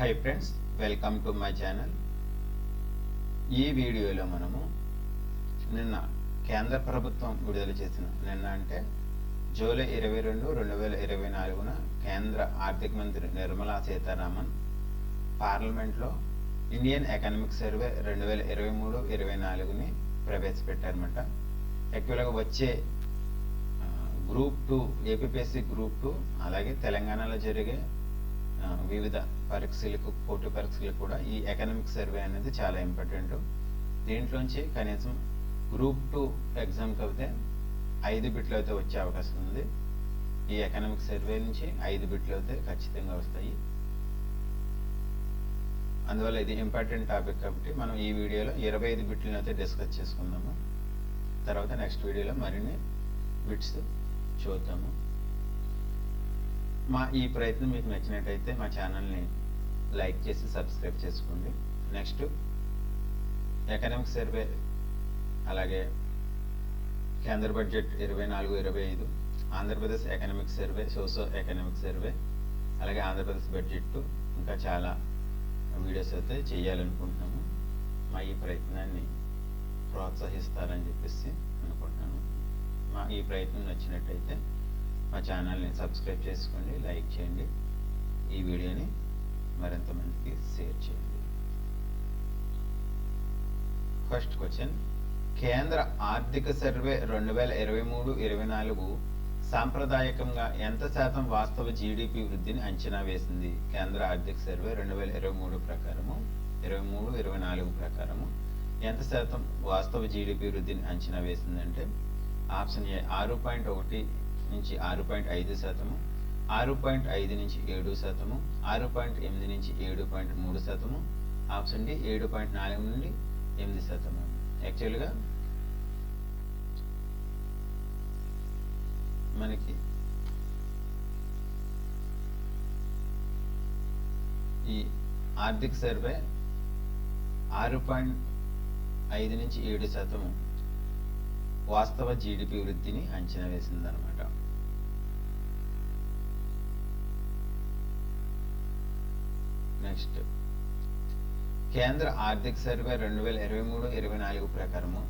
Hi friends welcome to my channel ఈ వీడియోలో మనము నిన్న కేంద్ర ప్రభుత్వం విడుదల చేసిన నిన్న అంటే జూలై ఇరవై రెండు రెండు వేల ఇరవై నాలుగున కేంద్ర ఆర్థిక మంత్రి నిర్మలా సీతారామన్ పార్లమెంట్లో ఇండియన్ ఎకనామిక్ సర్వే రెండు వేల ఇరవై మూడు ఇరవై నాలుగుని ప్రవేశపెట్టారన్నమాట. యాక్చువల్గా వచ్చే group two APSC group two అలాగే తెలంగాణలో జరిగే వివిధ పరీక్షలకు పోటీ పరీక్షలకు కూడా ఈ ఎకనామిక్ సర్వే అనేది చాలా ఇంపార్టెంట్ దీంట్లోంచి కనీసం గ్రూప్ టూ ఎగ్జామ్కి అయితే ఐదు బిట్లు అయితే వచ్చే అవకాశం ఉంది. ఈ ఎకనామిక్ సర్వే నుంచి ఐదు బిట్లు అయితే ఖచ్చితంగా వస్తాయి. అందువల్ల ఇది ఇంపార్టెంట్ టాపిక్ కాబట్టి మనం ఈ వీడియోలో ఇరవై ఐదు బిట్లను అయితే డిస్కస్ చేసుకుందాము. తర్వాత నెక్స్ట్ వీడియోలో మరిన్ని బిట్స్ చూద్దాము. మా ఈ ప్రయత్నం మీకు నచ్చినట్టయితే మా ఛానల్ని లైక్ చేసి సబ్స్క్రైబ్ చేసుకోండి. నెక్స్ట్ ఎకనామిక్ సర్వే అలాగే కేంద్ర బడ్జెట్ ఇరవై నాలుగు ఇరవై ఐదు Andhra Pradesh economic survey సోసో economic survey అలాగే ఆంధ్రప్రదేశ్ బడ్జెట్ ఇంకా చాలా వీడియోస్ అయితే చేయాలనుకుంటున్నాము. మా ఈ ప్రయత్నాన్ని ప్రోత్సహిస్తారని చెప్పేసి అనుకుంటున్నాను. మా ఈ ప్రయత్నం నచ్చినట్టయితే మా ఛానల్ని సబ్స్క్రైబ్ చేసుకోండి లైక్ చేయండి. ఈ వీడియోని మరింతమందికి షేర్ చేయండి ఫస్ట్ క్వశ్చన్ కేంద్ర ఆర్థిక సర్వే రెండు వేల ఇరవై మూడు ఇరవై నాలుగు సాంప్రదాయకంగా ఎంత శాతం వాస్తవ జీడిపి వృద్ధిని అంచనా వేసింది కేంద్ర ఆర్థిక సర్వే రెండు వేల ఇరవై మూడు ప్రకారము ఇరవై మూడు ఇరవై నాలుగు ప్రకారము ఎంత శాతం వాస్తవ జీడిపి వృద్ధిని అంచనా వేసిందంటే ఆప్షన్ ఏ ఆరు పాయింట్ ఒకటి నుంచి ఆరు పాయింట్ ఐదు శాతము ఆరు పాయింట్ ఐదు నుంచి ఏడు శాతము ఆరు పాయింట్ ఎనిమిది నుంచి ఏడు పాయింట్ మూడు శాతము ఆప్షన్ డి ఏడు పాయింట్ నాలుగు నుండి ఎనిమిది శాతము. యాక్చువల్గా మనకి ఈ ఆర్థిక సర్వే ఆరు పాయింట్ ఐదు నుంచి ఏడు శాతము వాస్తవ జీడిపి వృద్ధిని అంచనా వేసిందనమాట నెక్స్ట్ కేంద్ర ఆర్థిక సర్వే రెండు వేల ఇరవై మూడు ఇరవై నాలుగు ప్రకారము.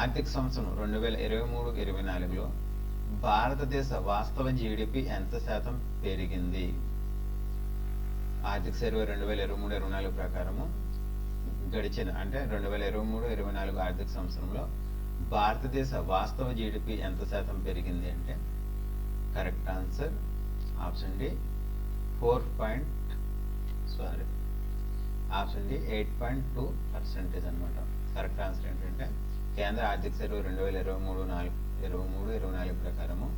ఆర్థిక సంవత్సరం రెండు వేల ఇరవై మూడు ఇరవై నాలుగులో భారతదేశ వాస్తవ జీడిపి ఎంత శాతం పెరిగింది? ఆర్థిక సర్వే రెండు వేల ఇరవై మూడు ఇరవై నాలుగు ప్రకారము గడిచిన అంటే రెండు వేల ఇరవై మూడు ఇరవై నాలుగు ఆర్థిక సంవత్సరంలో భారతదేశ వాస్తవ జీడిపి ఎంత శాతం పెరిగింది అంటే? Correct answer option D four point sorry option D eight point two percentage అనమాట. కరెక్ట్ ఆన్సర్ ఏంటంటే కేంద్ర ఆర్థిక సర్వే రెండు వేల ఇరవై మూడు నాలుగు ఇరవై మూడు ఇరవై నాలుగు ప్రకారము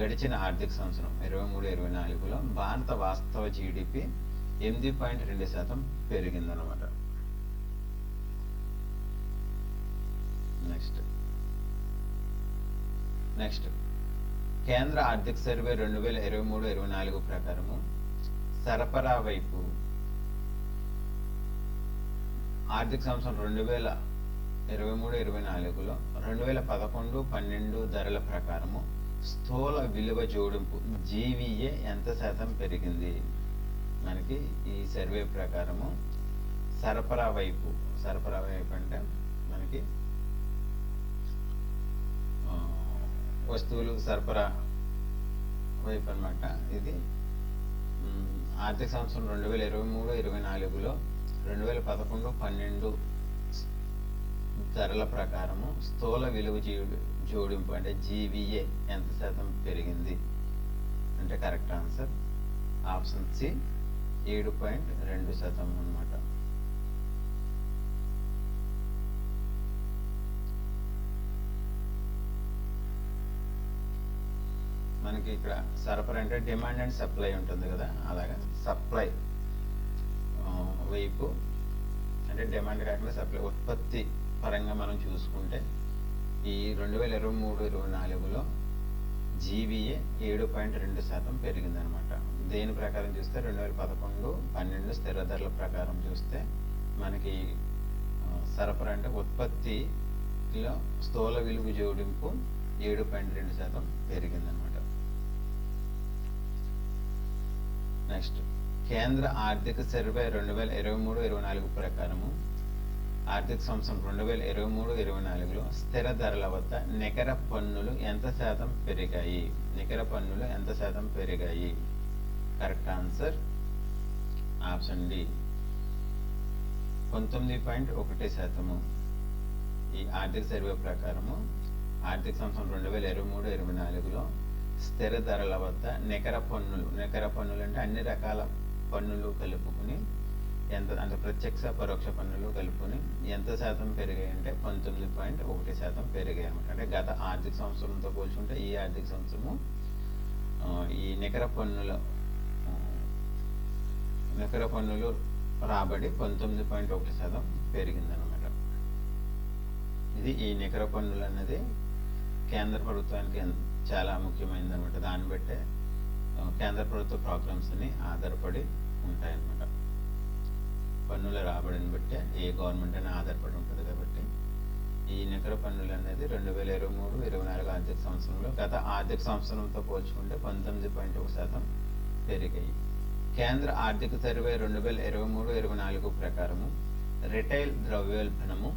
గడిచిన ఆర్థిక సంవత్సరం ఇరవై మూడు ఇరవై నాలుగులో భారత వాస్తవ జీడిపి ఎనిమిది పాయింట్ రెండు శాతం పెరిగిందనమాట. నెక్స్ట్ నెక్స్ట్ కేంద్ర ఆర్థిక సర్వే రెండు వేల ఇరవై మూడు ఇరవై నాలుగు ప్రకారము సరఫరా వైపు. ఆర్థిక సంవత్సరం రెండు వేల ఇరవై మూడు ఇరవై నాలుగులో రెండు వేల పదకొండు పన్నెండు ధరల ప్రకారము స్థూల విలువ జోడింపు జీవీఏ ఎంత శాతం పెరిగింది? మనకి ఈ సర్వే ప్రకారము సరఫరా వైపు సరఫరా వైపు అంటే మనకి వస్తువులు సరఫరా వైపు అనమాట ఇది ఆర్థిక సంవత్సరం రెండు వేల ఇరవై మూడు ఇరవై నాలుగులో రెండు వేల పదకొండు పన్నెండు ధరల ప్రకారము స్థూల విలువ జోడింపు అంటే జీవీఏ ఎంత శాతం పెరిగింది? అంటే కరెక్ట్ ఆన్సర్ ఆప్షన్ సి ఏడు పాయింట్ రెండు శాతం అన్నమాట. మనకి ఇక్కడ సరఫరా అంటే డిమాండ్ అండ్ సప్లై ఉంటుంది కదా అలాగా? సప్లై వైపు అంటే డిమాండ్ కాకుండా సప్లై ఉత్పత్తి పరంగా మనం చూసుకుంటే ఈ రెండు వేల ఇరవై మూడు ఇరవై నాలుగులో జీబీఏ ఏడు పాయింట్ రెండు శాతం పెరిగిందనమాట. దేని ప్రకారం చూస్తే రెండు వేల పదకొండు పన్నెండు స్థిర ధరల ప్రకారం చూస్తే మనకి సరఫరా అంటే ఉత్పత్తిలో స్థూల విలువ జోడింపు ఏడు పాయింట్ రెండు శాతం పెరిగిందనమాట. నెక్స్ట్. కేంద్ర ఆర్థిక సర్వే రెండు వేల ఇరవై మూడు ఇరవై నాలుగు ప్రకారము. ఆర్థిక సంవత్సరం రెండు వేల ఇరవై మూడు ఇరవై నాలుగులో స్థిర ధరల వద్ద నికర పన్నులు ఎంత శాతం పెరిగాయి? నికర పన్నులు ఎంత శాతం పెరిగాయి? Correct answer option D. పంతొమ్మిది పాయింట్ ఒకటి శాతము. ఈ ఆర్థిక సర్వే ప్రకారము ఆర్థిక సంవత్సరం రెండు వేల ఇరవై మూడు ఇరవై నాలుగులో స్థిర ధరల వద్ద నికర పన్నులు నికర పన్నులు అంటే అన్ని రకాల పన్నులు కలుపుకుని ఎంత అంటే ప్రత్యక్ష పరోక్ష పన్నులు కలుపుకొని ఎంత శాతం పెరిగాయి అంటే పంతొమ్మిది పాయింట్ ఒకటి శాతం పెరిగాయి అనమాట అంటే గత ఆర్థిక సంవత్సరంతో పోల్చుకుంటే ఈ ఆర్థిక సంవత్సరము ఈ నికర పన్నుల నికర పన్నులు రాబడి పంతొమ్మిది పాయింట్ ఒకటి శాతం పెరిగిందనమాట ఇది ఈ నికర పన్నులు అన్నది కేంద్ర ప్రభుత్వానికి చాలా ముఖ్యమైనది అనమాట దాన్ని బట్టే కేంద్ర ప్రభుత్వ ప్రోగ్రామ్స్ని ఆధారపడి ఉంటాయన్నమాట. పన్నుల రాబడిని బట్టే ఏ గవర్నమెంట్ అయినా ఆధారపడి ఉంటుంది కాబట్టి ఈ నికర పన్నులు అనేది రెండు వేల ఇరవై మూడు ఇరవై నాలుగు ఆర్థిక సంవత్సరంలో గత ఆర్థిక సంవత్సరంతో పోల్చుకుంటే పంతొమ్మిది పాయింట్ ఒక శాతం పెరిగాయి. కేంద్ర ఆర్థిక సర్వే రెండు వేల ఇరవై మూడు ఇరవై నాలుగు ప్రకారము రిటైల్ ద్రవ్యోల్బణము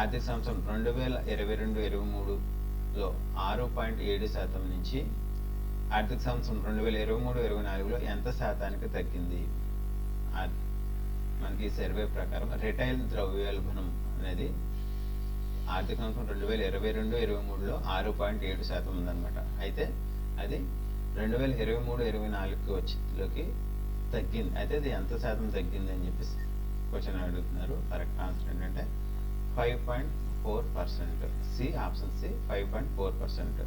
ఆర్థిక సంవత్సరం రెండు వేల ఇరవై రెండు ఇరవై మూడు లో ఆరు పాయింట్ ఏడు శాతం నుంచి ఆర్థిక సంవత్సరం రెండు వేల ఇరవై మూడు ఇరవై నాలుగులో ఎంత శాతానికి తగ్గింది? మనకి సర్వే ప్రకారం రిటైల్ ద్రవ్యోల్బణం అనేది ఆర్థిక సంవత్సరం రెండు వేల ఇరవై రెండు ఇరవై మూడులో ఆరు పాయింట్ ఏడు శాతం ఉందన్నమాట. అయితే అది రెండు వేల ఇరవై మూడు ఇరవై నాలుగుకి వచ్చిలోకి తగ్గింది. అయితే అది ఎంత శాతం తగ్గింది అని చెప్పేసి క్వశ్చన్ అడుగుతున్నారు. కరెక్ట్ ఆన్సర్ ఏంటంటే five point four percent C option C five point four percent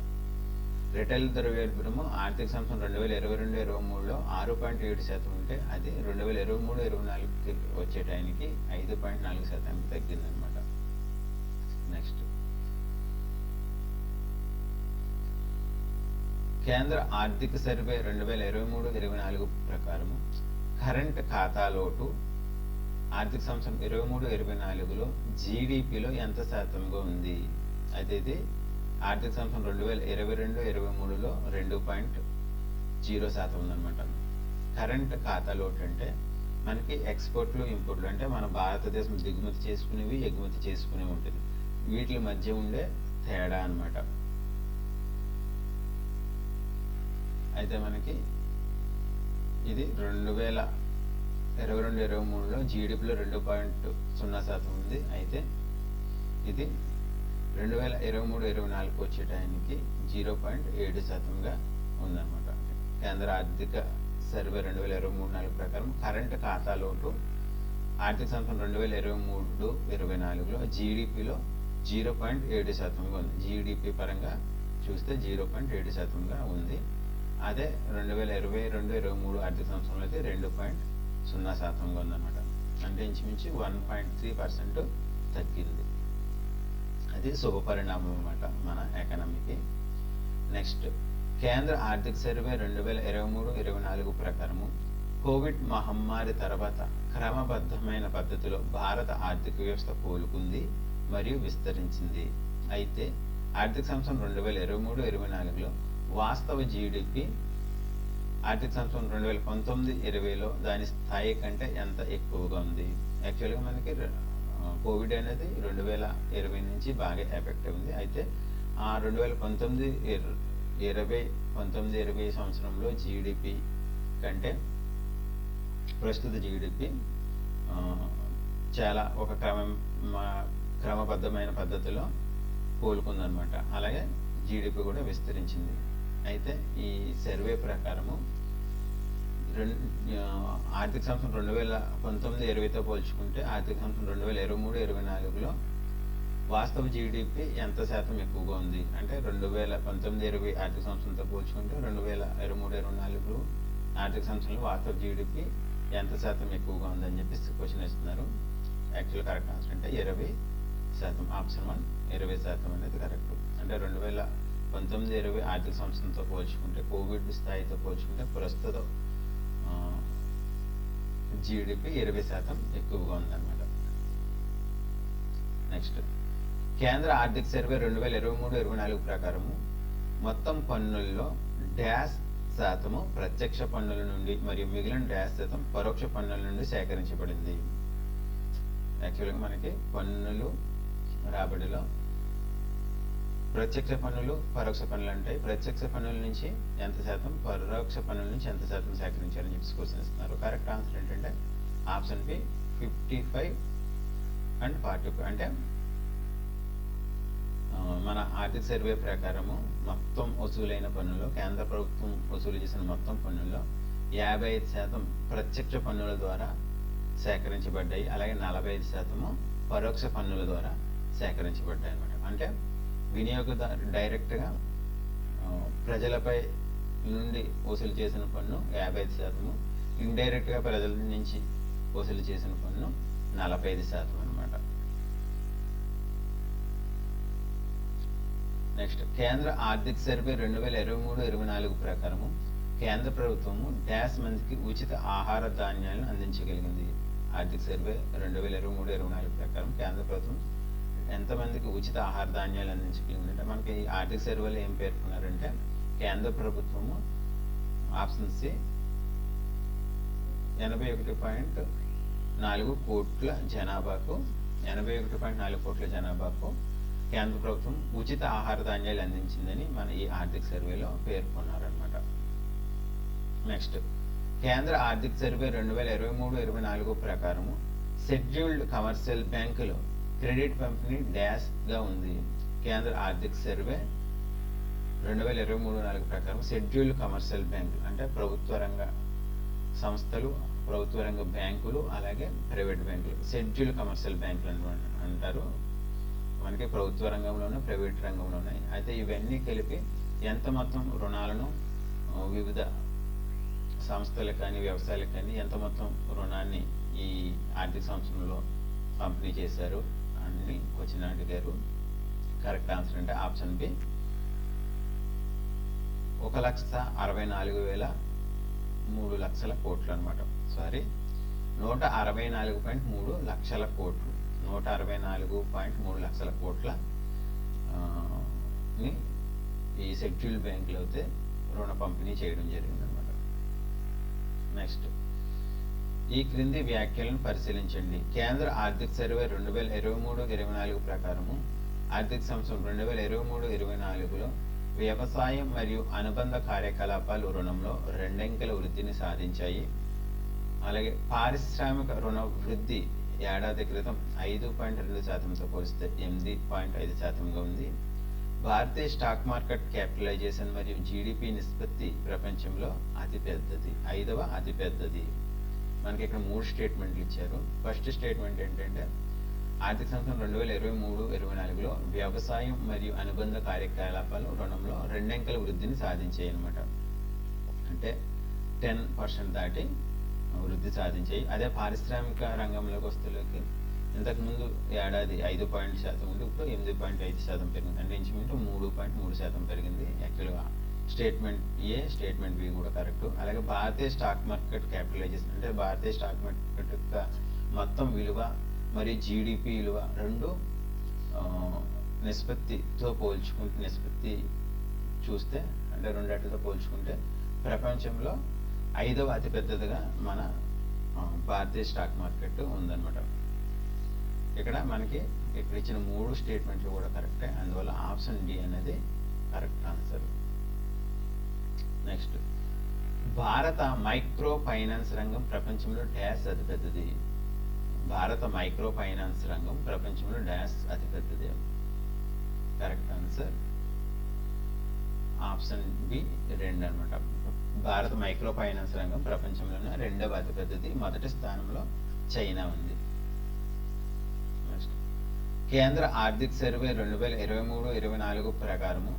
retail ద్రవ్యోల్బణము ఆర్థిక సంవత్సరం రెండు వేల ఇరవై రెండు ఇరవై మూడులో ఆరు పాయింట్ ఏడు శాతం ఉంటే అది రెండు వేల ఇరవై మూడు ఇరవై నాలుగుకి వచ్చే టైంకి ఐదు పాయింట్ నాలుగు శాతానికి తగ్గిందనమాట. నెక్స్ట్. కేంద్ర ఆర్థిక సర్వే రెండు వేల ఇరవై మూడు ఇరవై నాలుగు ప్రకారము కరెంట్ ఖాతా లోటు ఆర్థిక సంవత్సరం ఇరవై మూడు ఇరవై నాలుగులో జీడిపిలో ఎంత శాతంగా ఉంది? అయితే ఇది ఆర్థిక సంవత్సరం రెండు వేల ఇరవై రెండు ఇరవై మూడులో రెండు పాయింట్ జీరో శాతం ఉందన్నమాట. కరెంట్ ఖాతాలో అంటే మనకి ఎక్స్పోర్ట్లు ఇంపోర్ట్లు అంటే మన భారతదేశం దిగుమతి చేసుకునేవి ఎగుమతి చేసుకునేవి ఉంటుంది. వీటి మధ్య ఉండే తేడా అన్నమాట. అయితే మనకి ఇది రెండు వేల ఇరవై రెండు ఇరవై మూడులో జీడిపిలో రెండు పాయింట్ సున్నా శాతం ఉంది. అయితే ఇది రెండు వేల ఇరవై మూడు ఇరవై నాలుగు వచ్చే టైంకి జీరో పాయింట్ ఏడు శాతంగా ఉందన్నమాట. కేంద్ర ఆర్థిక సర్వే రెండు వేల ఇరవై మూడు నాలుగు ప్రకారం కరెంట్ ఖాతాలోటు ఆర్థిక సంవత్సరం రెండు వేల ఇరవై మూడు ఇరవై నాలుగులో జీడిపిలో జీరో పాయింట్ ఏడు శాతంగా ఉంది. జీడిపి పరంగా చూస్తే జీరో పాయింట్ ఏడు శాతంగా ఉంది. అదే రెండు వేల ఇరవై రెండు ఇరవై మూడు ఆర్థిక సంవత్సరంలో అయితే రెండు పాయింట్ సున్నా శాతంగా ఉందన్నమాట. అంటే ఇంచుమించు వన్ పాయింట్ త్రీ పర్సెంట్ తగ్గింది. అది శుభ పరిణామం అన్నమాట మన ఎకనమీకి. నెక్స్ట్ కేంద్ర ఆర్థిక సర్వే రెండు వేల ఇరవై మూడు ఇరవై నాలుగు ప్రకారము కోవిడ్ మహమ్మారి తర్వాత క్రమబద్ధమైన పద్ధతిలో భారత ఆర్థిక వ్యవస్థ కోలుకుంది మరియు విస్తరించింది. అయితే ఆర్థిక సంవత్సరం రెండు వేల ఇరవై మూడు ఇరవై నాలుగులో వాస్తవ జీడిపి ఆర్థిక సంవత్సరం రెండు వేల పంతొమ్మిది ఇరవైలో దాని స్థాయి కంటే ఎంత ఎక్కువగా ఉంది? యాక్చువల్గా మనకి కోవిడ్ అనేది రెండు వేల ఇరవై నుంచి బాగా ఎఫెక్ట్ ఉంది. అయితే ఆ రెండు వేల పంతొమ్మిది ఇరవై పంతొమ్మిది ఇరవై సంవత్సరంలో జీడిపి కంటే ప్రస్తుత జీడిపి చాలా ఒక క్రమం మా- క్రమబద్ధమైన పద్ధతిలో కోలుకుందనమాట అలాగే జీడిపి కూడా విస్తరించింది. అయితే ఈ సర్వే ప్రకారము రెండు ఆర్థిక సంవత్సరం రెండు వేల పంతొమ్మిది ఇరవైతో పోల్చుకుంటే ఆర్థిక సంవత్సరం రెండు వేల ఇరవై మూడు ఇరవై నాలుగులో వాస్తవ జీడిపి ఎంత శాతం ఎక్కువగా ఉంది? అంటే రెండు వేల పంతొమ్మిది ఇరవై ఆర్థిక సంవత్సరంతో పోల్చుకుంటే రెండు వేల ఇరవై మూడు ఇరవై నాలుగు ఆర్థిక సంవత్సరంలో వాస్తవ జీడిపి ఎంత శాతం ఎక్కువగా ఉందని చెప్పేసి క్వశ్చన్ ఇస్తున్నారు యాక్చువల్ కరెక్ట్ ఆన్సర్ అంటే ఇరవై శాతం ఆప్షన్ వన్ ఇరవై శాతం అనేది కరెక్ట్ అంటే రెండు వేల పంతొమ్మిది ఇరవై ఆర్థిక సంవత్సరంతో పోల్చుకుంటే కోవిడ్ స్థాయితో పోల్చుకుంటే ప్రస్తుత జీడిపి ఇరవై శాతం ఎక్కువగా ఉందన్నమాట. నెక్స్ట్. కేంద్ర ఆర్థిక సర్వే రెండు వేల ఇరవై మూడు ఇరవై నాలుగు ప్రకారము మొత్తం పన్నుల్లో డ్యాష్ శాతము ప్రత్యక్ష పన్నుల నుండి మరియు మిగిలిన డ్యాష్ శాతం పరోక్ష పన్నుల నుండి సేకరించబడింది. యాక్చువల్గా మనకి పన్నులు రాబడిలో ప్రత్యక్ష పన్నులు పరోక్ష పన్నులు అంటే ప్రత్యక్ష పన్నుల నుంచి ఎంత శాతం పరోక్ష పన్నుల నుంచి ఎంత శాతం సేకరించారని చెప్పి క్వశ్చన్ ఇస్తున్నారు. కరెక్ట్ ఆన్సర్ ఏంటంటే option B fifty five and forty five అంటే మన ఆర్థిక సర్వే ప్రకారము మొత్తం వసూలైన పన్నులు కేంద్ర ప్రభుత్వం వసూలు చేసిన మొత్తం పన్నుల్లో యాభై ఐదు శాతం ప్రత్యక్ష పన్నుల ద్వారా సేకరించబడ్డాయి. అలాగే నలభై ఐదు శాతము పరోక్ష పన్నుల ద్వారా సేకరించబడ్డాయి అనమాట అంటే వినియోగదారు డైరెక్ట్గా ప్రజలపై నుండి వసూలు చేసిన పన్ను యాభై ఐదు శాతము ఇండైరెక్ట్గా ప్రజల నుంచి వసూలు చేసిన పన్ను నలభై ఐదు శాతం అనమాట నెక్స్ట్ కేంద్ర ఆర్థిక సర్వే రెండు వేల ఇరవై మూడు ఇరవై నాలుగు ప్రకారము కేంద్ర ప్రభుత్వము డ్యాష్ మందికి ఉచిత ఆహార ధాన్యాలను అందించగలిగింది. ఆర్థిక సర్వే రెండు వేల ఇరవై మూడు ఇరవై నాలుగు ప్రకారం కేంద్ర ప్రభుత్వం ఎంతమందికి ఉచిత ఆహార ధాన్యాలు అందించగలిగిందంటే మనకి ఈ ఆర్థిక సర్వేలో ఏం పేర్కొన్నారంటే కేంద్ర ప్రభుత్వము ఆప్షన్ సి ఎనభై ఒకటి పాయింట్ నాలుగు కోట్ల జనాభాకు ఎనభై ఒకటి పాయింట్ నాలుగు కోట్ల జనాభాకు కేంద్ర ప్రభుత్వం ఉచిత ఆహార ధాన్యాలు అందించిందని మన ఈ ఆర్థిక సర్వేలో పేర్కొన్నారనమాట నెక్స్ట్ కేంద్ర ఆర్థిక సర్వే రెండు వేల ఇరవై మూడు ఇరవై నాలుగు ప్రకారము షెడ్యూల్డ్ కమర్షియల్ బ్యాంకులు క్రెడిట్ పంపిణీ డాష్గా ఉంది. కేంద్ర ఆర్థిక సర్వే రెండు వేల ఇరవై మూడు నాలుగు ప్రకారం షెడ్యూల్డ్ కమర్షియల్ బ్యాంకులు అంటే ప్రభుత్వ రంగ సంస్థలు ప్రభుత్వ రంగ బ్యాంకులు అలాగే ప్రైవేట్ బ్యాంకులు. షెడ్యూల్డ్ కమర్షియల్ బ్యాంకులు అంటారు. మనకి ప్రభుత్వ రంగంలోనే ప్రైవేట్ రంగంలో ఉన్నాయి అయితే ఇవన్నీ కలిపి ఎంత మొత్తం రుణాలను వివిధ సంస్థలకు కానీ వ్యవసాయాలకు కానీ ఎంత మొత్తం రుణాన్ని ఈ ఆర్థిక సంవత్సరంలో పంపిణీ చేశారు? అండి క్వశ్చన్ అడిగారు కరెక్ట్ ఆన్సర్ అంటే ఆప్షన్ బి ఒక లక్ష అరవై నాలుగు వేల మూడు లక్షల కోట్లు అనమాట సారీ నూట అరవై నాలుగు పాయింట్ మూడు లక్షల కోట్లు. నూట అరవై నాలుగు పాయింట్ మూడు లక్షల కోట్ల ని ఈ షెడ్యూల్ బ్యాంకులు అయితే రుణ పంపిణీ చేయడం జరిగిందనమాట నెక్స్ట్ ఈ క్రింది వ్యాఖ్యలను పరిశీలించండి. కేంద్ర ఆర్థిక సర్వే రెండు వేల ఇరవై మూడు ఇరవై నాలుగు ప్రకారము ఆర్థిక సంవత్సరం రెండు వేల ఇరవై మూడు ఇరవై నాలుగులో వ్యవసాయం మరియు అనుబంధ కార్యకలాపాలు రుణంలో రెండంకెల వృద్ధిని సాధించాయి. అలాగే పారిశ్రామిక రుణ వృద్ధి ఏడాది క్రితం ఐదు పాయింట్ రెండు శాతంతో పోలిస్తే ఎనిమిది పాయింట్ ఐదు శాతంగా ఉంది. భారతీయ స్టాక్ మార్కెట్ క్యాపిటలైజేషన్ మరియు జీడిపి నిష్పత్తి ప్రపంచంలో అతిపెద్దది ఐదవ అతిపెద్దది. మనకి ఇక్కడ మూడు స్టేట్మెంట్లు ఇచ్చారు. ఫస్ట్ స్టేట్మెంట్ ఏంటంటే ఆర్థిక సంవత్సరం రెండు వేల ఇరవై మూడు ఇరవై నాలుగులో వ్యవసాయం మరియు అనుబంధ కార్యకలాపాలు రుణంలో రెండంకెల వృద్ధిని సాధించాయి అనమాట అంటే టెన్ పర్సెంట్ దాటి వృద్ధి సాధించాయి. అదే పారిశ్రామిక రంగంలోకి వస్తువులకి ఇంతకుముందు ఏడాది ఐదు పాయింట్ శాతం ఉంది ఇప్పుడు ఎనిమిది పాయింట్ ఐదు శాతం పెరిగింది. అంటే ఇంచుమించు మూడు పాయింట్ మూడు శాతం పెరిగింది యాక్చువల్గా. స్టేట్మెంట్ ఏ స్టేట్మెంట్ బి కూడా కరెక్ట్. అలాగే భారతీయ స్టాక్ మార్కెట్ క్యాపిటలైజేషన్ అంటే భారతీయ స్టాక్ మార్కెట్ యొక్క మొత్తం విలువ మరియు జీడిపి విలువ రెండు నిష్పత్తితో పోల్చుకుంటే నిష్పత్తి చూస్తే అంటే రెండటితో పోల్చుకుంటే ప్రపంచంలో ఐదవ అతిపెద్దదిగా మన భారతీయ స్టాక్ మార్కెట్ ఉందన్నమాట. ఇక్కడ మనకి ఇక్కడ ఇచ్చిన మూడు స్టేట్మెంట్లు కూడా కరెక్టే. అందువల్ల ఆప్షన్ డి అనేది కరెక్ట్ ఆన్సర్. నెక్స్ట్ భారత మైక్రో ఫైనాన్స్ రంగం ప్రపంచంలో డ్యాష్ అతిపెద్దది. భారత మైక్రో ఫైనాన్స్ రంగం ప్రపంచంలో డ్యాష్ అతిపెద్దది. కరెక్ట్ ఆన్సర్ ఆప్షన్ బి రెండు అన్నమాట. భారత మైక్రో ఫైనాన్స్ రంగం ప్రపంచంలోనే రెండవ అతిపెద్దది. మొదటి స్థానంలో చైనా ఉంది. కేంద్ర ఆర్థిక సర్వే రెండు వేల ఇరవై మూడు ఇరవై నాలుగు ప్రకారము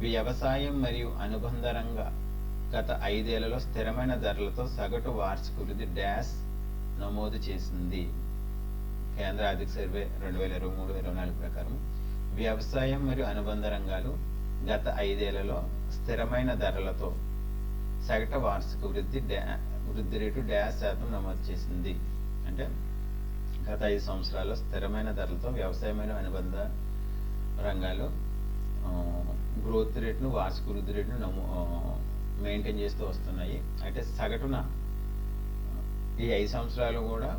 వ్యవసాయం మరియు అనుబంధ రంగ గత ఐదేళ్ళలో స్థిరమైన ధరలతో సగటు వార్షిక వృద్ధి డాష్ నమోదు చేసింది. కేంద్ర ఆర్థిక సర్వే రెండు వేల ఇరవై మూడు ఇరవై నాలుగు ప్రకారం వ్యవసాయం మరియు అనుబంధ రంగాలు గత ఐదేళ్ళలో స్థిరమైన ధరలతో సగటు వార్షిక వృద్ధి వృద్ధి రేటు డాష్ శాతం నమోదు చేసింది. అంటే గత ఐదు సంవత్సరాల్లో స్థిరమైన ధరలతో వ్యవసాయమైన అనుబంధ రంగాలు గ్రోత్ రేట్ను వార్షిక వృద్ధి రేటును నమో మెయింటైన్ చేస్తూ వస్తున్నాయి. అయితే సగటున ఈ ఐదు సంవత్సరాలు కూడా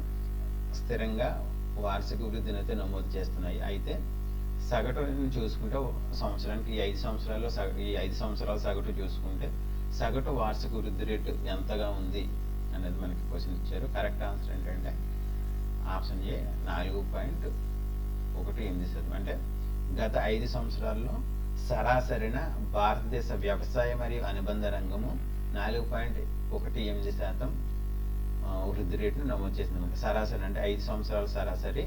స్థిరంగా వార్షిక వృద్ధిని అయితే నమోదు చేస్తున్నాయి. అయితే సగటుని చూసుకుంటే సంవత్సరానికి ఈ ఐదు సంవత్సరాల్లో సగ ఈ ఐదు సంవత్సరాల సగటు చూసుకుంటే సగటు వార్షిక వృద్ధి రేటు ఎంతగా ఉంది అనేది మనకి క్వశ్చన్ ఇచ్చారు. కరెక్ట్ ఆన్సర్ ఏంటంటే ఆప్షన్ ఏ నాలుగు పాయింట్ ఒకటి ఎనిమిది శాతం. అంటే గత ఐదు సంవత్సరాల్లో సరాసరిన భారతదేశ వ్యవసాయ మరియు అనుబంధ రంగము నాలుగు పాయింట్ ఒకటి ఎనిమిది శాతం వృద్ధి రేటును నమోదు చేసిందన్నమాట. సరాసరి అంటే ఐదు సంవత్సరాల సరాసరి.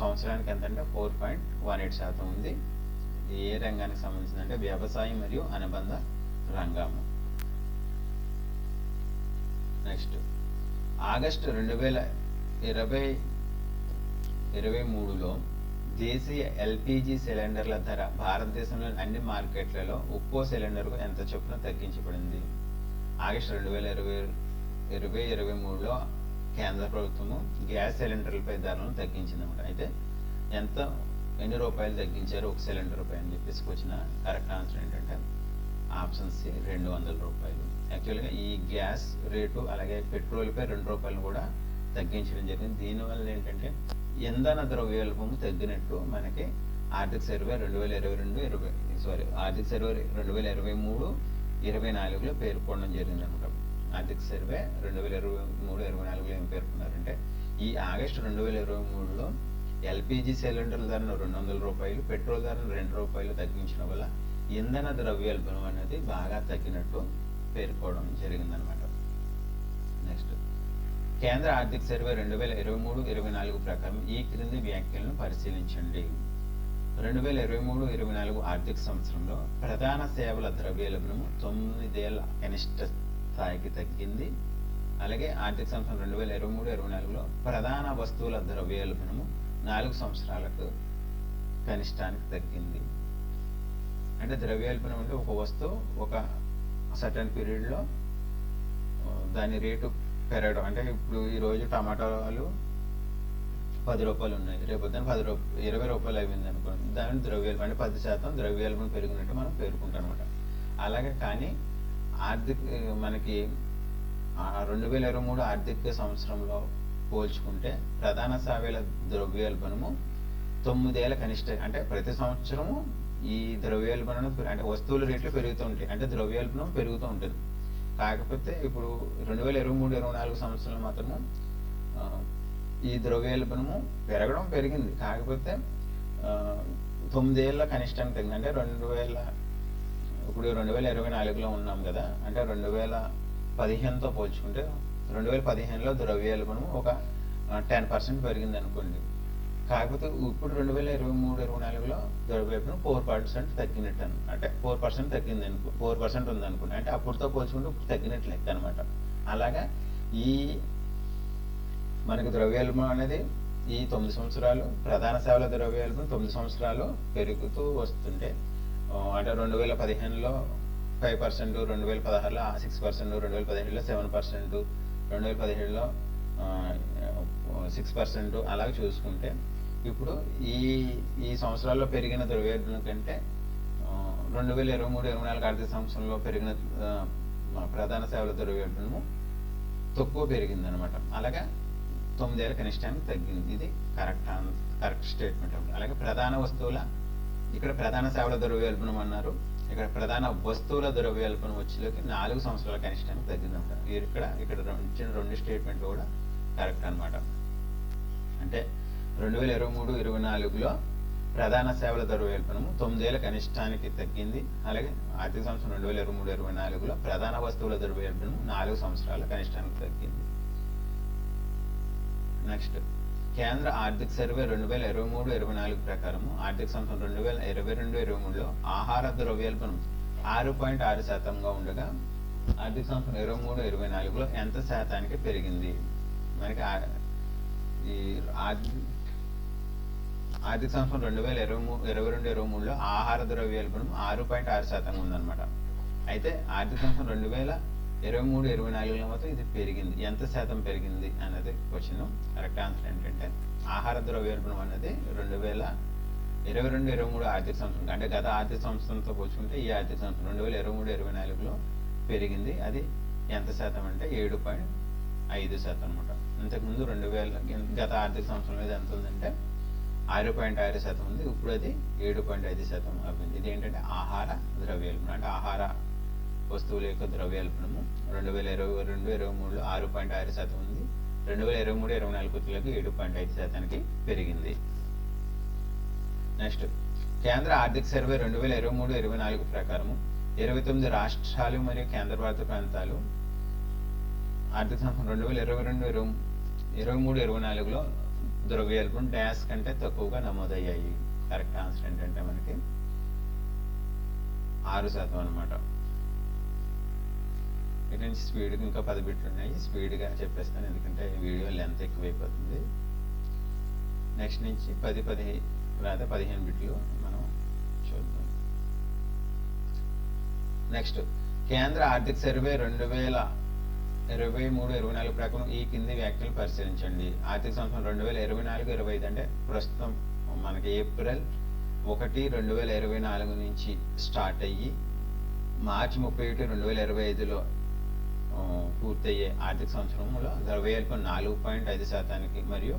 సంవత్సరానికి ఎంత అంటే ఫోర్ పాయింట్ వన్ ఎయిట్ శాతం ఉంది. ఏ రంగానికి సంబంధించింది అంటే వ్యవసాయం మరియు అనుబంధ రంగము. నెక్స్ట్ ఆగస్టు రెండు వేల ఇరవై ఇరవై మూడులో దేశీయ ఎల్పిజి సిలిండర్ల ధర భారతదేశంలోని అన్ని మార్కెట్లలో ఒక్కో సిలిండర్కు ఎంత చొప్పున తగ్గించబడింది? ఆగస్టు రెండు వేల ఇరవై ఇరవై ఇరవై మూడులో కేంద్ర ప్రభుత్వము గ్యాస్ సిలిండర్లపై ధరలను తగ్గించిందన్నమాట అయితే ఎంత ఎన్ని రూపాయలు తగ్గించారు ఒక సిలిండర్ పై అని చెప్పేసి వచ్చిన కరెక్ట్ ఆన్సర్ ఏంటంటే ఆప్షన్ సి రెండు వందల రూపాయలు. యాక్చువల్గా ఈ గ్యాస్ రేటు అలాగే పెట్రోల్పై రెండు రూపాయలు కూడా తగ్గించడం జరిగింది. దీనివల్ల ఏంటంటే ఇంధన ద్రవ్యోల్బము తగ్గినట్టు మనకి ఆర్థిక సర్వే రెండు వేల ఇరవై రెండు ఇరవై సారీ ఆర్థిక సర్వే రెండు వేల ఇరవై మూడు ఇరవై నాలుగులో పేర్కొనడం జరిగింది అనమాట ఆర్థిక సర్వే రెండు వేల ఇరవై మూడు ఇరవై నాలుగులో ఏం పేర్కొన్నారంటే ఈ ఆగస్టు రెండు వేల ఇరవై మూడులో ఎల్పిజి సిలిండర్ల ధరను రెండు వందల రూపాయలు పెట్రోల్ ధరను రెండు రూపాయలు తగ్గించడం వల్ల ఇంధన ద్రవ్యోల్బణం అనేది బాగా తగ్గినట్టు పేర్కోవడం జరిగిందనమాట నెక్స్ట్ కేంద్ర ఆర్థిక సర్వే రెండు వేల ఇరవై మూడు ఇరవై నాలుగు ప్రకారం ఈ క్రింది వ్యాఖ్యలను పరిశీలించండి. రెండు వేల ఇరవై మూడు ఇరవై నాలుగు ఆర్థిక సంవత్సరంలో ప్రధాన సేవల ద్రవ్యోల్బణము తొమ్మిదేళ్ళ కనిష్ట స్థాయికి తగ్గింది. అలాగే ఆర్థిక సంవత్సరం రెండు వేల ఇరవై మూడు ఇరవై నాలుగులో ప్రధాన వస్తువుల ద్రవ్యోల్బణము నాలుగు సంవత్సరాలకు కనిష్టానికి తగ్గింది. అంటే ద్రవ్యోల్బణం అంటే ఒక వస్తువు ఒక సర్టన్ పీరియడ్లో దాని రేటు పెరగడం. అంటే ఇప్పుడు ఈరోజు టమాటాలు పది రూపాయలు ఉన్నాయి. రేపు పది రూపాయలు ఇరవై రూపాయలు అయింది అనుకోండి. దాని ద్రవ్యోల్బణం అంటే పది శాతం ద్రవ్యోల్బణం పెరిగినట్టు మనం పేర్కొంటాం అనమాట అలాగే కానీ ఆర్థిక మనకి రెండు వేల ఇరవై మూడు ఆర్థిక సంవత్సరంలో పోల్చుకుంటే ప్రధాన సావేల ద్రవ్యోల్బణము తొమ్మిదేళ్ళ కనిష్ట అంటే ప్రతి సంవత్సరము ఈ ద్రవ్యోల్బణం అంటే వస్తువుల రేట్లు పెరుగుతూ ఉంటాయి. అంటే ద్రవ్యోల్బణం పెరుగుతూ ఉంటుంది. కాకపోతే ఇప్పుడు రెండు వేల ఇరవై మూడు ఇరవై నాలుగు సంవత్సరాలు మాత్రము ఈ ద్రవ్యోల్బణము పెరగడం పెరిగింది. కాకపోతే తొమ్మిదేళ్ళ తొమ్మిదేళ్ళ కనిష్టానికి తగ్గింది. అంటే రెండు వేల ఇప్పుడు రెండు వేల ఇరవై నాలుగులో ఉన్నాం కదా అంటే రెండు వేల పదిహేనుతో పోల్చుకుంటే రెండు వేల పదిహేనులో ద్రవ్యోల్బణము ఒక టెన్ పర్సెంట్ పెరిగింది అనుకోండి కాకపోతే ఇప్పుడు రెండు వేల ఇరవై మూడు ఇరవై నాలుగులో ద్రవ్యోల్బణం ఫోర్ పర్సెంట్ తగ్గినట్టు అను అంటే ఫోర్ పర్సెంట్ తగ్గింది అనుకో ఫోర్ పర్సెంట్ ఉంది అనుకోండి అంటే అప్పుడుతో పోల్చుకుంటే ఇప్పుడు తగ్గినట్లు లెక్క అనమాట అలాగా ఈ మనకు ద్రవ్యోల్బణం అనేది ఈ తొమ్మిది సంవత్సరాలు ప్రధాన సేవల ద్రవ్యోల్బణం తొమ్మిది సంవత్సరాలు పెరుగుతూ వస్తుంటే అంటే రెండు వేల పదిహేనులో ఫైవ్ పర్సెంట్ రెండు వేల పదహారులో సిక్స్ పర్సెంట్ రెండు వేల పదిహేడులో సెవెన్ పర్సెంట్ రెండు వేల పదిహేడులో సిక్స్ పర్సెంట్ అలాగే చూసుకుంటే ఇప్పుడు ఈ ఈ సంవత్సరాల్లో పెరిగిన ద్రవ్యోల్బణం కంటే రెండు వేల ఇరవై మూడు ఇరవై నాలుగు ఆర్థిక సంవత్సరంలో పెరిగిన ప్రధాన సేవల ద్రవ్యోల్బణము తక్కువ పెరిగింది అనమాట అలాగే తొమ్మిదేళ్ళ కనిష్టానికి తగ్గింది. ఇది కరెక్ట్ కరెక్ట్ స్టేట్మెంట్ అలాగే ప్రధాన వస్తువుల ఇక్కడ ప్రధాన సేవల ద్రవ్యోల్బణం అన్నారు. ఇక్కడ ప్రధాన వస్తువుల ద్రవ్యోల్బణం వచ్చేలోకి నాలుగు సంవత్సరాల కనిష్టానికి తగ్గిందంట ఇక్కడ ఇక్కడ రెండు- ఇచ్చిన రెండు స్టేట్మెంట్లు కూడా కరెక్ట్ అనమాట అంటే రెండు వేల ఇరవై మూడు ఇరవై నాలుగులో ప్రధాన సేవల ద్రవ్యోల్బణము తొమ్మిదేళ్ళ కనిష్టానికి తగ్గింది. అలాగే ఆర్థిక సంవత్సరం రెండు వేల ఇరవై మూడు ఇరవై నాలుగులో ప్రధాన వస్తువుల ద్రవ్యోల్బణం నాలుగు సంవత్సరాల కనిష్టానికి తగ్గింది. నెక్స్ట్ కేంద్ర ఆర్థిక సర్వే రెండు వేల ఇరవై మూడు ఇరవై నాలుగు ప్రకారము ఆర్థిక సంవత్సరం రెండు వేల ఇరవై రెండు ఇరవై మూడులో ఆహార ద్రవ్యోల్బణం ఆరు పాయింట్ ఆరు శాతంగా ఉండగా ఆర్థిక సంవత్సరం ఇరవై మూడు ఇరవై నాలుగులో ఎంత శాతానికి పెరిగింది? మనకి ఈ ఈ ఆర్థిక సంవత్సరం రెండు వేల ఇరవై మూడు ఇరవై రెండు ఇరవై మూడులో ఆహార ద్రవ్యోల్బణం ఆరు పాయింట్ ఆరు శాతం ఉందన్నమాట. అయితే ఆర్థిక సంవత్సరం రెండు వేల ఇరవై మూడు ఇరవై నాలుగులో మాత్రం ఇది పెరిగింది. ఎంత శాతం పెరిగింది అన్నది క్వశ్చన్ కరెక్ట్ ఆన్సర్ ఏంటంటే ఆహార ద్రవ్యోల్బణం అనేది రెండు వేల ఇరవై రెండు ఇరవై మూడు ఆర్థిక సంవత్సరం. అంటే గత ఆర్థిక సంవత్సరంతో పోల్చుకుంటే ఈ ఆర్థిక సంవత్సరం రెండు వేల ఇరవై మూడు ఇరవై నాలుగులో పెరిగింది. అది ఎంత శాతం అంటే ఏడు పాయింట్ ఐదు శాతం అనమాట ఇంతకుముందు రెండు వేల గత ఆర్థిక సంవత్సరంలో ఇది ఎంత ఉందంటే ఆరు పాయింట్ ఆరు శాతం ఉంది. ఇప్పుడు అది ఏడు పాయింట్ ఐదు శాతం అయింది ఇది ఏంటంటే ఆహార ద్రవ్యోల్బణం అంటే ఆహార వస్తువుల యొక్క ద్రవ్యోల్బణము రెండు వేల ఇరవై రెండు ఇరవై మూడులో ఆరు పాయింట్ ఆరు శాతం ఉంది. రెండు వేల ఇరవై మూడు ఇరవై నాలుగు వచ్చేలకు ఏడు పాయింట్ ఐదు శాతానికి పెరిగింది. నెక్స్ట్ కేంద్ర ఆర్థిక సర్వే రెండు వేల ఇరవై మూడు ఇరవై నాలుగు ప్రకారము. ఇరవై తొమ్మిది రాష్ట్రాలు మరియు కేంద్రపాలిత ప్రాంతాలు. ఆర్థిక సంవత్సరం రెండు వేల ఇరవై రెండు ఇరవై ఇరవై మూడు ఇరవై నాలుగులో ద్రవ్యోల్బణం డాష్ కంటే తక్కువగా నమోదయ్యాయి. కరెక్ట్ ఆన్సర్ ఏంటంటే మనకి ఆరు శాతం అనమాట ఇటు నుంచి స్పీడ్ ఇంకా పది బిట్లు ఉన్నాయి. స్పీడ్గా చెప్పేస్తాను ఎందుకంటే వీడియో లెంత్ ఎక్కువైపోతుంది. నెక్స్ట్ నుంచి పది పది లేదా పదిహేను బిట్లు మనం చూద్దాం. నెక్స్ట్ కేంద్ర ఆర్థిక సర్వే రెండు వేల ఇరవై మూడు ఇరవై నాలుగు ప్రకారం ఈ కింది వ్యాఖ్యలు పరిశీలించండి. ఆర్థిక సంవత్సరం రెండు వేల ఇరవై నాలుగు ఇరవై ఐదు అంటే ప్రస్తుతం మనకి ఏప్రిల్ ఒకటి రెండు వేల ఇరవై నాలుగు నుంచి స్టార్ట్ అయ్యి మార్చి ముప్పై ఒకటి రెండు వేల ఇరవై ఐదులో పూర్తయ్యే ఆర్థిక సంవత్సరంలో ఇరవై ద్రవ్యోల్బణం నాలుగు పాయింట్ ఐదు శాతానికి మరియు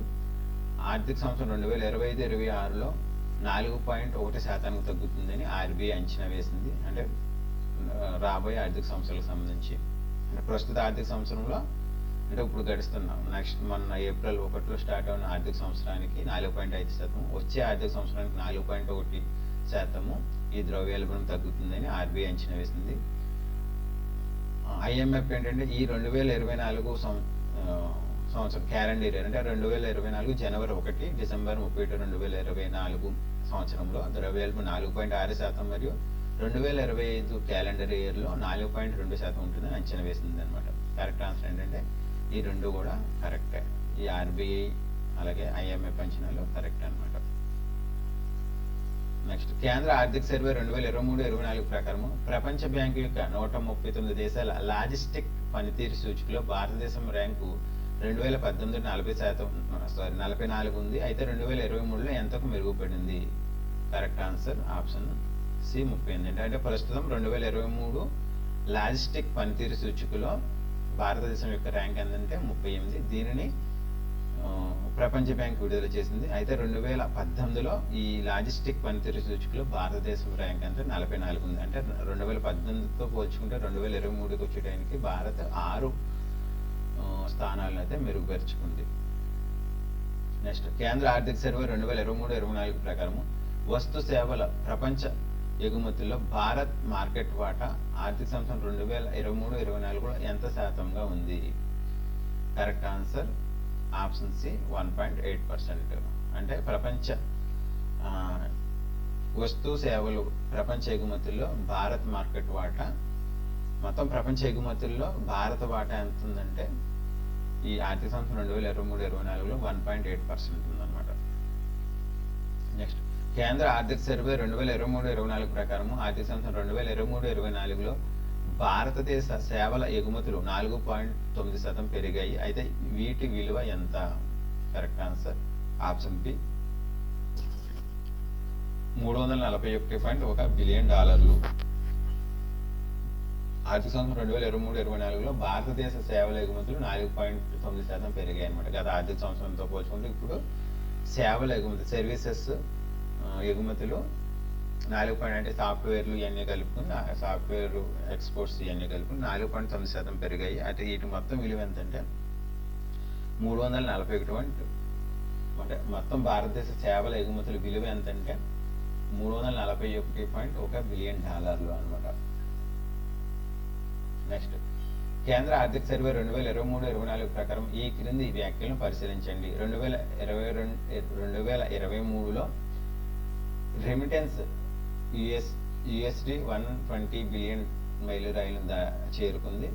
ఆర్థిక సంవత్సరం రెండు వేల ఇరవై ఐదు ఇరవై ఆరులో నాలుగు పాయింట్ ఒకటి శాతానికి తగ్గుతుందని ఆర్బీఐ అంచనా వేసింది. అంటే రాబోయే ఆర్థిక సంవత్సరాలకు సంబంధించి. ప్రస్తుత ఆర్థిక సంవత్సరంలో అంటే ఇప్పుడు గడుస్తున్నాం. నెక్స్ట్ మొన్న ఏప్రిల్ ఒకటిలో స్టార్ట్ అయిన ఆర్థిక సంవత్సరానికి నాలుగు పాయింట్ ఐదు శాతం. వచ్చే ఆర్థిక సంవత్సరానికి నాలుగు పాయింట్ ఒకటి శాతము. ఈ ద్రవ్యోల్బణం తగ్గుతుందని ఆర్బీఐ అంచనా వేసింది. ఐఎంఎఫ్ ఏంటంటే ఈ రెండు వేల ఇరవై నాలుగు సంవత్సరం క్యాలెండర్ ఇయర్ అంటే రెండు వేల ఇరవై నాలుగు జనవరి ఒకటి డిసెంబర్ ముప్పై ఒకటి రెండు వేల ఇరవై నాలుగు సంవత్సరంలో ద్రవ్యోల్బణం నాలుగు పాయింట్ ఆరు శాతం మరియు రెండు వేల ఇరవై ఐదు క్యాలెండర్ ఇయర్లో నాలుగు పాయింట్ రెండు శాతం ఉంటుందని అంచనా వేసింది అనమాట కరెక్ట్ ఆన్సర్ ఏంటంటే ఈ రెండు కూడా కరెక్టే ఈ ఆర్బీఐ అలాగే ఐఎంఎఫ్ అంచనాలు కరెక్ట్ అన్నమాట. నెక్స్ట్ కేంద్ర ఆర్థిక సర్వే రెండు వేల ఇరవై మూడు ఇరవై నాలుగు ప్రకారం ప్రపంచ బ్యాంకు యొక్క నూట ముప్పై తొమ్మిది దేశాల లాజిస్టిక్ పనితీరు సూచికలో భారతదేశం ర్యాంకు రెండు వేల పద్దెనిమిది నలభై శాతం సారీ నలభై నాలుగు ఉంది. అయితే రెండు వేల ఇరవై మూడులో ఎంతకు మెరుగుపడింది? కరెక్ట్ ఆన్సర్ ఆప్షన్ సి ముప్పై ఎనిమిది. అంటే ప్రస్తుతం రెండు వేల ఇరవై మూడు లాజిస్టిక్ పనితీరు సూచికలో భారతదేశం యొక్క ర్యాంక్ ఎంతంటే ముప్పై ఎనిమిది. దీనిని ప్రపంచ బ్యాంక్ విడుదల చేసింది. అయితే రెండు వేల పద్దెనిమిదిలో ఈ లాజిస్టిక్ పనితీరు సూచికలో భారతదేశం ర్యాంక్ అంటే నలభై నాలుగు ఉంది. అంటే రెండు వేల పద్దెనిమిదితో పోల్చుకుంటే రెండు వేల ఇరవై మూడుకి వచ్చేటానికి భారత్ ఆరు స్థానాలను అయితే మెరుగుపరుచుకుంది. నెక్స్ట్ కేంద్ర ఆర్థిక సర్వే రెండు వేల ఇరవై మూడు ఇరవై నాలుగు ప్రకారం వస్తు సేవల ప్రపంచ ఎగుమతుల్లో భారత్ మార్కెట్ వాటా ఆర్థిక సంవత్సరం రెండు వేల ఇరవై మూడు ఇరవై నాలుగులో ఎంత శాతంగా ఉంది? Correct answer option C one point eight percent. అంటే ప్రపంచ వస్తు సేవలు ప్రపంచ ఎగుమతుల్లో భారత్ మార్కెట్ వాటా మొత్తం ప్రపంచ ఎగుమతుల్లో భారత వాటా ఎంత ఉందంటే ఈ ఆర్థిక సంవత్సరం రెండు వేల ఇరవై మూడు ఇరవై నాలుగులో వన్ పాయింట్ ఎయిట్ పర్సెంట్ ఉందన్నమాట. నెక్స్ట్. కేంద్ర ఆర్థిక సర్వే రెండు వేల ఇరవై మూడు ఇరవై నాలుగు ప్రకారం ఆర్థిక సంవత్సరం రెండు వేల ఇరవై మూడు ఇరవై నాలుగులో భారతదేశ సేవల ఎగుమతులు నాలుగు పాయింట్ తొమ్మిది శాతం పెరిగాయి. అయితే వీటి విలువ ఎంత? కరెక్ట్ ఆన్సర్ ఆప్షన్ బి మూడు వందల నలభై ఒకటి పాయింట్ ఒక బిలియన్ డాలర్లు. ఆర్థిక సంవత్సరం రెండు వేల ఇరవై మూడు ఇరవై నాలుగులో భారతదేశ సేవల ఎగుమతులు నాలుగు పాయింట్ తొమ్మిది శాతం పెరిగాయి అనమాట గత ఆర్థిక సంవత్సరంతో పోల్చుకుంటే ఇప్పుడు సేవల ఎగుమతి సర్వీసెస్ ఎగుమతులు. నాలుగు పాయింట్ అంటే సాఫ్ట్వేర్లు ఇవన్నీ కలుపుకుని సాఫ్ట్వేర్ ఎక్స్పోర్ట్స్ ఇవన్నీ కలుపుకుని నాలుగు పాయింట్ తొమ్మిది శాతం పెరిగాయి. అంటే వీటి మొత్తం విలువ ఎంతంటే మూడు వందల నలభై ఒకటి పాయింట్ అంటే మొత్తం భారతదేశ సేవల ఎగుమతుల విలువ ఎంతంటే మూడు వందల నలభై ఒకటి పాయింట్ ఒక బిలియన్ డాలర్లు అన్నమాట. నెక్స్ట్ కేంద్ర ఆర్థిక సర్వే రెండు వేల ఇరవై మూడు ఇరవై నాలుగు ప్రకారం ఈ క్రింది వ్యాఖ్యలను పరిశీలించండి. రెండు వేల ఇరవై రెండు రెండు వేల ఇరవై మూడులో remittance US USD one twenty billion మైలురాయిలు దా- చేరుకుంది.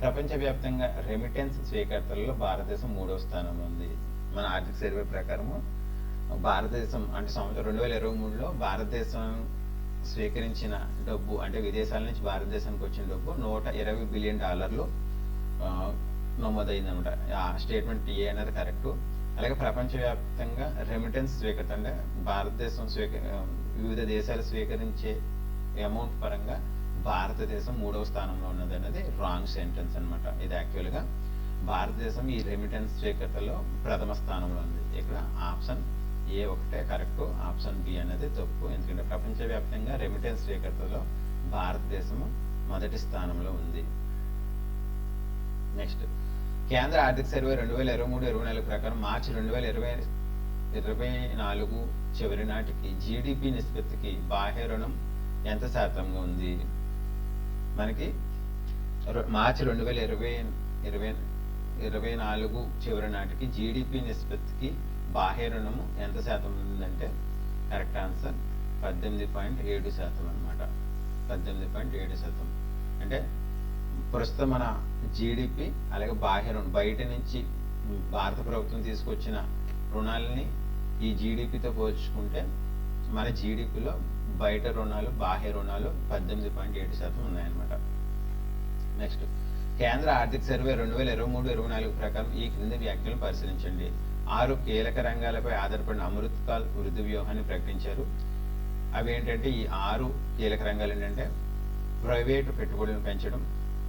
ప్రపంచవ్యాప్తంగా రెమిటెన్స్ స్వీకర్తలలో భారతదేశం మూడవ స్థానంలో ఉంది. మన ఆర్థిక సర్వే ప్రకారము భారతదేశం అంటే సంవత్సరం రెండు వేల ఇరవై మూడులో భారతదేశం స్వీకరించిన డబ్బు అంటే విదేశాల నుంచి భారతదేశానికి వచ్చిన డబ్బు నూట ఇరవై బిలియన్ డాలర్లు నమోదైందనమాట. ఆ స్టేట్మెంట్ ఏ అనేది కరెక్టు అలాగే ప్రపంచవ్యాప్తంగా రెమిటెన్స్ స్వీకరత అంటే భారతదేశం స్వీక వివిధ దేశాలు స్వీకరించే అమౌంట్ పరంగా భారతదేశం మూడవ స్థానంలో ఉన్నది అనేది రాంగ్ సెంటెన్స్ అన్నమాట. ఇది యాక్చువల్గా భారతదేశం ఈ రెమిటెన్స్ స్వీకర్తలో ప్రథమ స్థానంలో ఉంది. ఇక్కడ ఆప్షన్ ఏ ఒకటే కరెక్ట్ ఆప్షన్ బి అనేది తప్పు. ఎందుకంటే ప్రపంచవ్యాప్తంగా రెమిటెన్స్ స్వీకర్తలో భారతదేశము మొదటి స్థానంలో ఉంది. నెక్స్ట్ కేంద్ర ఆర్థిక సర్వే రెండు వేల ఇరవై మూడు ఇరవై నాలుగు ప్రకారం మార్చి రెండు వేల ఇరవై ఇరవై నాలుగు చివరి నాటికి జీడిపి నిష్పత్తికి బాహ్య రుణం ఎంత శాతంగా ఉంది? మనకి మార్చి రెండు వేల ఇరవై ఇరవై ఇరవై నాలుగు చివరి నాటికి జీడిపి నిష్పత్తికి బాహ్య రుణము ఎంత శాతం ఉందంటే కరెక్ట్ ఆన్సర్ పద్దెనిమిది పాయింట్ ఏడు శాతం అన్నమాట. పద్దెనిమిది పాయింట్ ఏడు శాతం. అంటే ప్రస్తుతం మన జీడిపి అలాగే బాహ్య రుణం బయట నుంచి భారత ప్రభుత్వం తీసుకొచ్చిన రుణాలని ఈ జీడిపితో పోల్చుకుంటే మన జీడిపిలో బయట రుణాలు బాహ్య రుణాలు పద్దెనిమిది పాయింట్ ఏడు శాతం ఉన్నాయన్నమాట. నెక్స్ట్ కేంద్ర ఆర్థిక సర్వే రెండు వేల ఇరవై మూడు ఇరవై నాలుగు ప్రకారం ఈ క్రింది వ్యాఖ్యలు పరిశీలించండి. ఆరు కీలక రంగాలపై ఆధారపడిన అమృత్ కాల్ వృద్ధి వ్యూహాన్ని ప్రకటించారు. అవి ఏంటంటే ఈ ఆరు కీలక రంగాలు ఏంటంటే ప్రైవేటు పెట్టుబడులను పెంచడం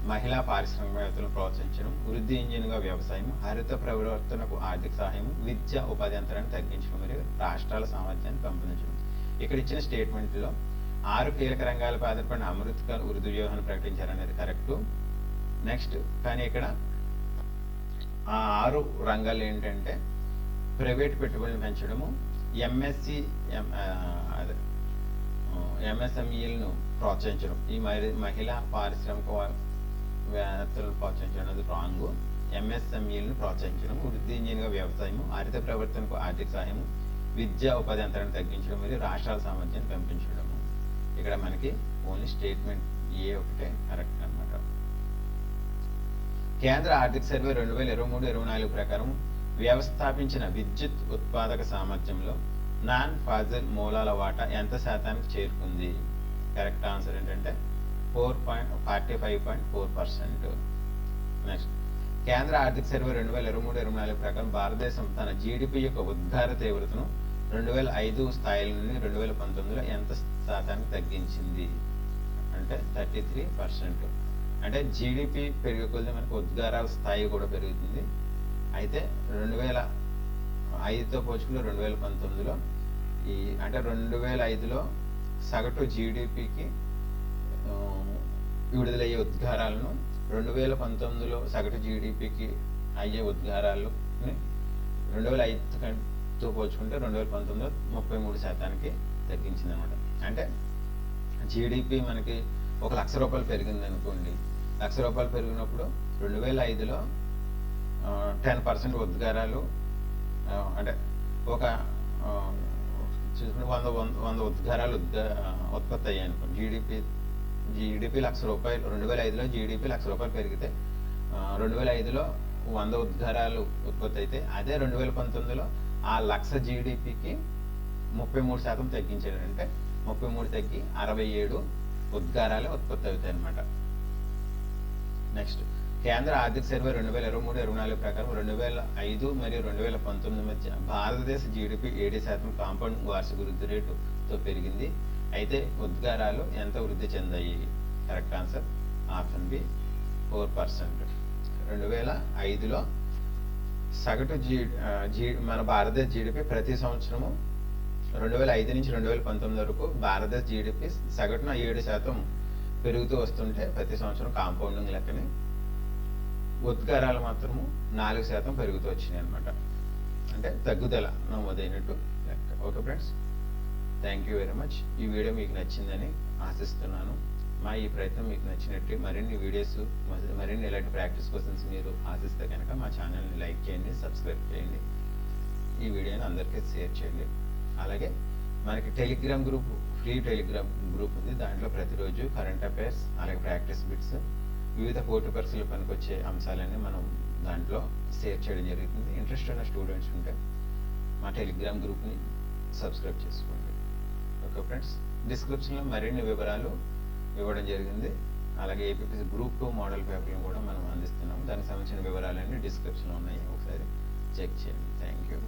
మహిళా పారిశ్రామికవేత్తలను ప్రోత్సహించడం వృద్ధి ఇంజిన్గా వ్యవసాయం హరిత ప్రవర్తనకు ఆర్థిక సహాయం విద్య ఉపాధి అంతరాన్ని తగ్గించడం మరియు రాష్ట్రాల సామర్థ్యాన్ని పెంపొందించడం. ఇక్కడ ఇచ్చిన స్టేట్మెంట్లో ఆరు కీలక రంగాలపై ఆధారపడిన అమృత్ కాల్ వృద్ధి వ్యూహాన్ని ప్రకటించారనేది కరెక్టు. నెక్స్ట్ కానీ ఇక్కడ ఆ ఆరు రంగాలు ఏంటంటే ప్రైవేట్ పెట్టుబడులను పెంచడము ఎంఎస్సి ఎంఎస్ఎంఈలను ప్రోత్సహించడం. ఈ మరి- మహిళా పారిశ్రామిక వేత్తలను ప్రోత్సహించడం అనేది రాంగ్ ఎంఎస్ఎంఈలను ప్రోత్సహించడం వృద్ధి ఇంజిన్గా వ్యవసాయము హరిత ప్రవర్తనకు ఆర్థిక సహాయము విద్యా ఉపాధి అంతరాన్ని తగ్గించడం మరియు రాష్ట్రాల సామర్థ్యాన్ని పెంపించడము. ఇక్కడ మనకి ఓన్లీ స్టేట్మెంట్ ఏ ఒకటే కరెక్ట్ అన్నమాట. కేంద్ర ఆర్థిక సర్వే రెండు వేల ఇరవై మూడు ఇరవై నాలుగు ప్రకారం వ్యవస్థాపించిన విద్యుత్ ఉత్పాదక సామర్థ్యంలో నాన్ ఫాజిల్ మూలాల వాటా ఎంత శాతానికి చేరుకుంది? కరెక్ట్ ఆన్సర్ ఏంటంటే four point forty five point four percent. Next కేంద్ర ఆర్థిక సర్వే రెండు వేల ఇరవై మూడు ఇరవై నాలుగు ప్రకారం భారతదేశం తన జీడిపి యొక్క ఉద్గార తీవ్రతను రెండు వేల ఐదు స్థాయిల నుండి రెండు వేల పంతొమ్మిదిలో ఎంత శాతానికి తగ్గించింది? అంటే థర్టీ త్రీ పర్సెంట్. అంటే జీడిపి పెరిగే మనకు ఉద్గారాల స్థాయి కూడా పెరుగుతుంది. అయితే రెండు వేల ఐదుతో పోల్చుకుంటే రెండు వేల పంతొమ్మిదిలో ఈ అంటే రెండు వేల ఐదులో సగటు జీడిపికి విడుదలయ్యే ఉద్గారాలను రెండు వేల పంతొమ్మిదిలో సగటు జీడిపికి అయ్యే ఉద్గారాలు రెండు వేల ఐదు కంటే పోల్చుకుంటే రెండు వేల పంతొమ్మిదిలో ముప్పై మూడు శాతానికి తగ్గించింది అనమాట అంటే జీడిపి మనకి ఒక లక్ష రూపాయలు పెరిగింది అనుకోండి లక్ష రూపాయలు పెరిగినప్పుడు రెండు వేల ఐదులో టెన్ పర్సెంట్ ఉద్గారాలు అంటే ఒక చూసుకుంటే వంద వంద వంద ఉద్గారాలు ఉద్గా ఉత్పత్తి అయ్యాయి అనుకోండి జీడిపి జీడిపి లక్ష రూపాయలు రెండు వేల ఐదులో జీడిపి లక్ష రూపాయలు పెరిగితే రెండు వేల ఐదులో వంద ఉద్గారాలు ఉత్పత్తి అయితే అదే రెండు వేల పంతొమ్మిదిలో ఆ లక్ష జీడిపికి ముప్పై మూడు శాతం తగ్గించాడు అంటే ముప్పై మూడు తగ్గి అరవై ఏడు ఉద్గారాలు ఉత్పత్తి అవుతాయి అనమాట నెక్స్ట్ కేంద్ర ఆర్థిక సర్వే రెండు వేల ఇరవై మూడు ఇరవై నాలుగు ప్రకారం రెండు వేల ఐదు మరియు రెండు వేల పంతొమ్మిది మధ్య భారతదేశ జీడిపి ఏడు శాతం కాంపౌండ్ వార్షిక వృద్ధి రేటుతో పెరిగింది. అయితే ఉద్గారాలు ఎంత వృద్ధి చెందాయి? Correct answer option B four percent రెండు వేల ఐదులో సగటు జీ జీ మన భారతదేశ జీడిపి ప్రతి సంవత్సరము రెండు వేల ఐదు నుంచి రెండు వేల పంతొమ్మిది వరకు భారతదేశ జీడిపి సగటున ఏడు శాతం పెరుగుతూ వస్తుంటే ప్రతి సంవత్సరం కాంపౌండింగ్ లెక్కని ఉద్గారాలు మాత్రము నాలుగు శాతం పెరుగుతూ వచ్చినాయి అనమాట అంటే తగ్గుదల నమోదైనట్టు లెక్క. Okay friends thank you very much ఈ వీడియో మీకు నచ్చిందని ఆశిస్తున్నాను. మా ఈ ప్రయత్నం మీకు నచ్చినట్టు మరిన్ని వీడియోస్ మరిన్ని ఇలాంటి ప్రాక్టీస్ క్వశ్చన్స్ మీరు ఆశిస్తే కనుక మా ఛానల్ని లైక్ చేయండి సబ్స్క్రైబ్ చేయండి. ఈ వీడియోని అందరికీ షేర్ చేయండి. అలాగే మనకి Telegram group free Telegram group ఉంది. దాంట్లో ప్రతిరోజు కరెంట్ అఫైర్స్ అలాగే ప్రాక్టీస్ బిట్స్ వివిధ పోటీ పరీక్షలు పనికొచ్చే అంశాలన్నీ మనం దాంట్లో షేర్ చేయడం జరుగుతుంది. ఇంట్రెస్ట్ ఉన్న స్టూడెంట్స్ ఉంటే మా టెలిగ్రామ్ గ్రూప్ని సబ్స్క్రైబ్ చేసుకోండి. ఓకే ఫ్రెండ్స్ డిస్క్రిప్షన్లో మరిన్ని వివరాలు ఇవ్వడం జరిగింది. అలాగే ఏపీపీసీ గ్రూప్ టూ మోడల్ పేపర్లు కూడా మనం అందిస్తున్నాం దానికి సంబంధించిన వివరాలన్నీ డిస్క్రిప్షన్లో ఉన్నాయి. ఒకసారి చెక్ చేయండి. Thank you